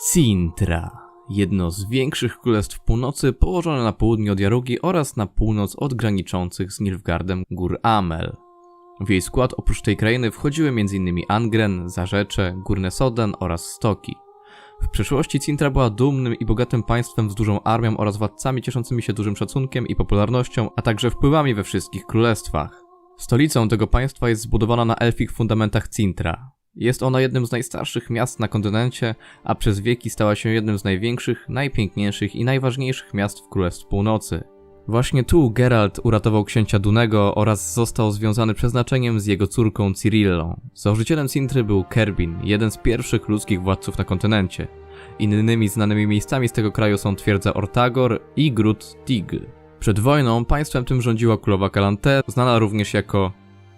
Cintra. Jedno z większych królestw północy położone na południe od Jarugi oraz na północ od graniczących z Nilfgaardem gór Amel. W jej skład oprócz tej krainy wchodziły m.in. Angren, Zarzecze, Górne Soden oraz Stoki. W przeszłości Cintra była dumnym i bogatym państwem z dużą armią oraz władcami cieszącymi się dużym szacunkiem i popularnością, a także wpływami we wszystkich królestwach. Stolicą tego państwa jest zbudowana na elfich fundamentach Cintra. Jest ona jednym z najstarszych miast na kontynencie, a przez wieki stała się jednym z największych, najpiękniejszych i najważniejszych miast w Królestw Północy. Właśnie tu Geralt uratował księcia Dunego oraz został związany przeznaczeniem z jego córką Cyrillą. Założycielem Cintry był Kerbin, jeden z pierwszych ludzkich władców na kontynencie. Innymi znanymi miejscami z tego kraju są twierdza Ortagor i gród Tigl. Przed wojną państwem tym rządziła królowa Kalante, znana również jako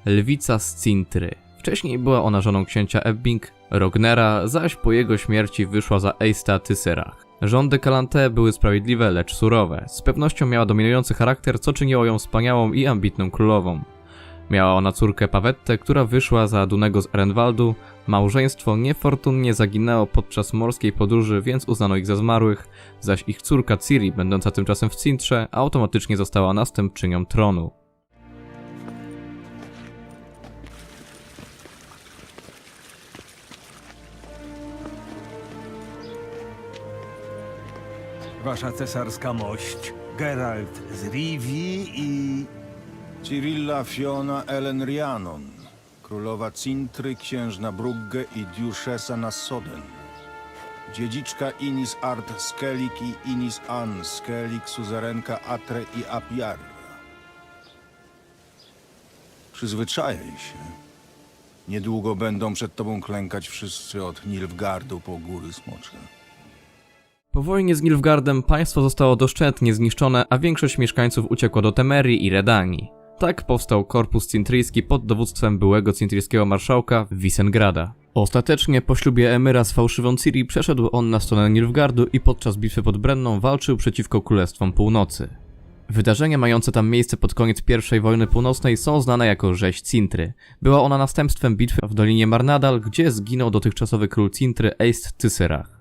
Lwica z Cintry. Wcześniej była ona żoną księcia Ebbing, Rognera, zaś po jego śmierci wyszła za Eista Tyserach. Rządy Kalante były sprawiedliwe, lecz surowe. Z pewnością miała dominujący charakter, co czyniło ją wspaniałą i ambitną królową. Miała ona córkę Pawettę, która wyszła za Dunego z Erenwaldu. Małżeństwo niefortunnie zaginęło podczas morskiej podróży, więc uznano ich za zmarłych, zaś ich córka Ciri, będąca tymczasem w Cintrze, automatycznie została następczynią tronu. Wasza cesarska mość, Geralt z Rivii i... Cyrilla Fiona Ellen Rhiannon, królowa Cintry, księżna Brugge i Duchessa na Soden. Dziedziczka Inis Art Skellig i Inis Ann Skellig, suzerenka Atre i Apiar. Przyzwyczajaj się. Niedługo będą przed tobą klękać wszyscy od Nilfgardu po góry smocze. Po wojnie z Nilfgaardem państwo zostało doszczętnie zniszczone, a większość mieszkańców uciekła do Temerii i Redanii. Tak powstał korpus cintryjski pod dowództwem byłego cintryjskiego marszałka Wisengrada. Ostatecznie po ślubie Emyra z fałszywą Ciri przeszedł on na stronę Nilfgaardu i podczas bitwy pod Brenną walczył przeciwko Królestwom Północy. Wydarzenia mające tam miejsce pod koniec I wojny północnej są znane jako rzeź Cintry. Była ona następstwem bitwy w Dolinie Marnadal, gdzie zginął dotychczasowy król Cintry Eist Tysyrach.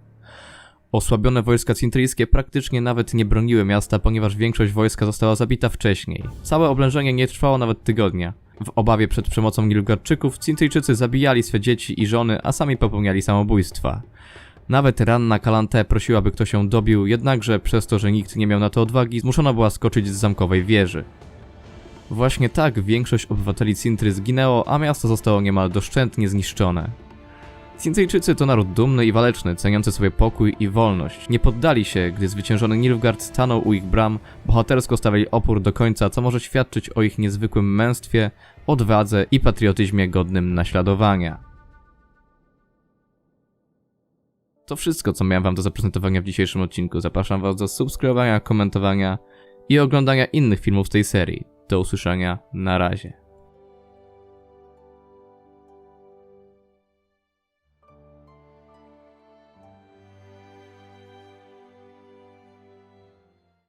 Osłabione wojska cintryjskie praktycznie nawet nie broniły miasta, ponieważ większość wojska została zabita wcześniej. Całe oblężenie nie trwało nawet tygodnia. W obawie przed przemocą Nilfgaardczyków Cintryjczycy zabijali swe dzieci i żony, a sami popełniali samobójstwa. Nawet ranna Kalante prosiła, by ktoś ją dobił, jednakże przez to, że nikt nie miał na to odwagi, zmuszona była skoczyć z zamkowej wieży. Właśnie tak większość obywateli Cintry zginęło, a miasto zostało niemal doszczętnie zniszczone. Cintyjczycy to naród dumny i waleczny, ceniący sobie pokój i wolność. Nie poddali się, gdy zwyciężony Nilfgaard stanął u ich bram, bohatersko stawiali opór do końca, co może świadczyć o ich niezwykłym męstwie, odwadze i patriotyzmie godnym naśladowania. To wszystko, co miałem wam do zaprezentowania w dzisiejszym odcinku. Zapraszam was do subskrybowania, komentowania i oglądania innych filmów z tej serii. Do usłyszenia, na razie.